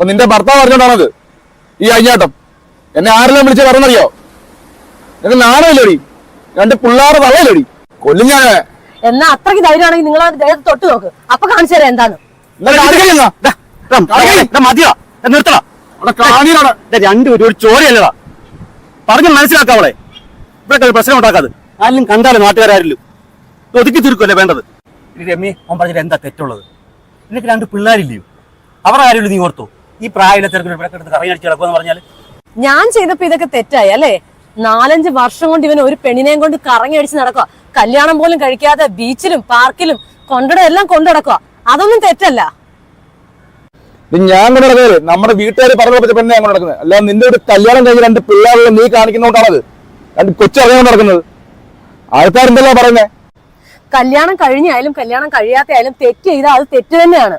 അപ്പൊ നിന്റെ ഭർത്താവ് പറഞ്ഞോണ്ടാണത് ഈ അയ്യാട്ടം. എന്നെ ആരെല്ലാം വിളിച്ച് പറഞ്ഞറിയോ? നിനക്ക് നാണമില്ലടി. രണ്ട് പിള്ളേരെ തള്ളയില്ലടി കൊല്ലും ഞാൻ എന്നാ അത്രയ്ക്ക് ധൈര്യമാണെങ്കിൽ നിങ്ങൾ ദേഹത്ത് തൊട്ട് നോക്ക്. അപ്പൊ കാണിച്ചു തരാം എന്താന്ന്. മതിയോ? രണ്ടും ഒരു ചോരയല്ലടാ. പറഞ്ഞ് മനസ്സിലാക്കാവളെ ഇവിടെ പ്രശ്നം ഉണ്ടാക്കാതെ. ആരും കണ്ടാലും നാട്ടുകാരും ഒതുക്കി തീർക്കുമല്ലേ വേണ്ടത്? രമ്യ അവൻ പറഞ്ഞിട്ട് എന്താ തെറ്റുള്ളത്? നിനക്ക് രണ്ട് പിള്ളേരില്ലയോ? അവർ ആരും നീ ഓർത്തോ. ഈ പ്രായത്തിൽ ഇവിടെ കിടന്ന് അടിച്ച് കിടക്കുമെന്ന് പറഞ്ഞാൽ ഞാൻ ചെയ്തപ്പോ ഇതൊക്കെ തെറ്റായി അല്ലേ? നാലഞ്ച് വർഷം കൊണ്ട് ഇവൻ ഒരു പെണ്ണിനെയും കൊണ്ട് കറങ്ങി അടിച്ച് നടക്കുക കല്യാണം പോലും കഴിക്കാതെ ബീച്ചിലും പാർക്കിലും കൊണ്ടട എല്ലാം കൊണ്ടടക്കുക അതൊന്നും തെറ്റല്ല. ഞാൻ കൊണ്ട് നടക്കുന്നത് നമ്മുടെ വീട്ടുകാർ പറഞ്ഞു പെണ്ണെ ഞാൻ നടക്കുന്നത്. അല്ലാതെ നിന്റെ ഒരു കല്യാണം കഴിഞ്ഞ് രണ്ട് പിള്ളേരെ നീ കാണിക്കുന്നോണ്ടാണത് രണ്ട് കൊച്ചറിയാൻ നടക്കുന്നത്. ആൾക്കാരെന്തല്ലോ പറയുന്നേ? കല്യാണം കഴിഞ്ഞായാലും കല്യാണം കഴിയാത്തയായാലും തെറ്റ് ചെയ്താൽ അത് തെറ്റ് തന്നെയാണ്.